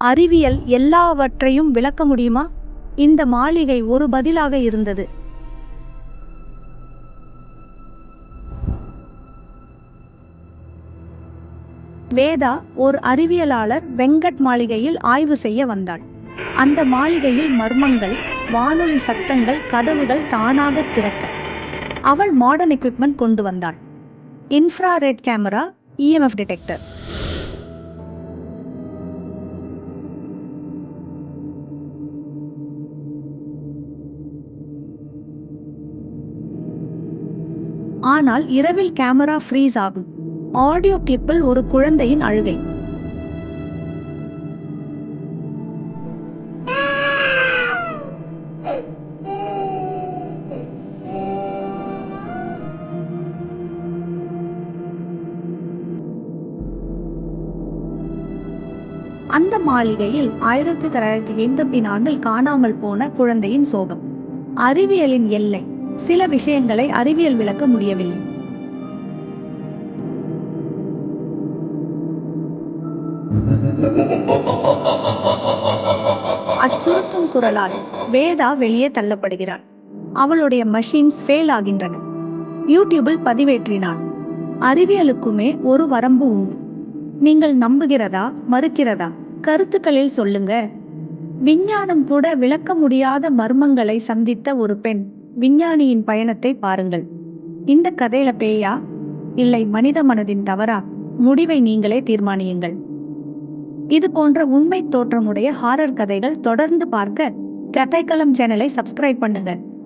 அறிவியல் எல்லாவற்றையும் விளக்க முடியுமா? இந்த மாளிகை ஒரு பதிலாக இருந்தது. வேதா ஒரு அறிவியலாளர் வெங்கட் மாளிகையில் ஆய்வு செய்ய வந்தாள். அந்த மாளிகையில் மர்மங்கள் வானொலி சத்தங்கள் கதவுகள் தானாக திறக்க. அவள் மாடர்ன் எக்யூப்மெண்ட் கொண்டு வந்தாள். இன்ஃப்ராரெட் கேமரா இஎம்எஃப் டிடெக்டர் ஆனால் இரவில் கேமரா ஃப்ரீஸ் ஆகும். ஆடியோ கிளிப்பில் ஒரு குழந்தையின் அழுகை. அந்த மாளிகையில் ஆயிரத்தி தொள்ளாயிரத்தி எண்பத்தி நான்கில் காணாமல் போன குழந்தையின் சோகம். அறிவியலின் எல்லை. சில விஷயங்களை அறிவியல் விளக்க முடியவில்லை. அச்சுறுத்தும் குரலால் வேதா வெளியே தள்ளப்படுகிறாள். அவளுடைய மஷின்ஸ் ஃபெயில் ஆகின்றன. யூடியூபில் பதிவேற்றினாள். அறிவியலுக்குமே ஒரு வரம்பு உண்டு நீங்கள் நம்புகிறதா மறுக்கிறதா? கருத்துக்களில் சொல்லுங்க. விஞ்ஞானம் கூட விளக்க முடியாத மர்மங்களை சந்தித்த ஒரு பெண். விஞ்ஞானியின் பயணத்தை பாருங்கள். இந்த கதையில பேயா? இல்லை மனித மனதின் தவறா? முடிவை நீங்களே தீர்மானியுங்கள். இது போன்ற உண்மை தோற்றமுடைய ஹாரர் கதைகள் தொடர்ந்து பார்க்க கதைக்களம் சேனலை சப்ஸ்கிரைப் பண்ணுங்கள்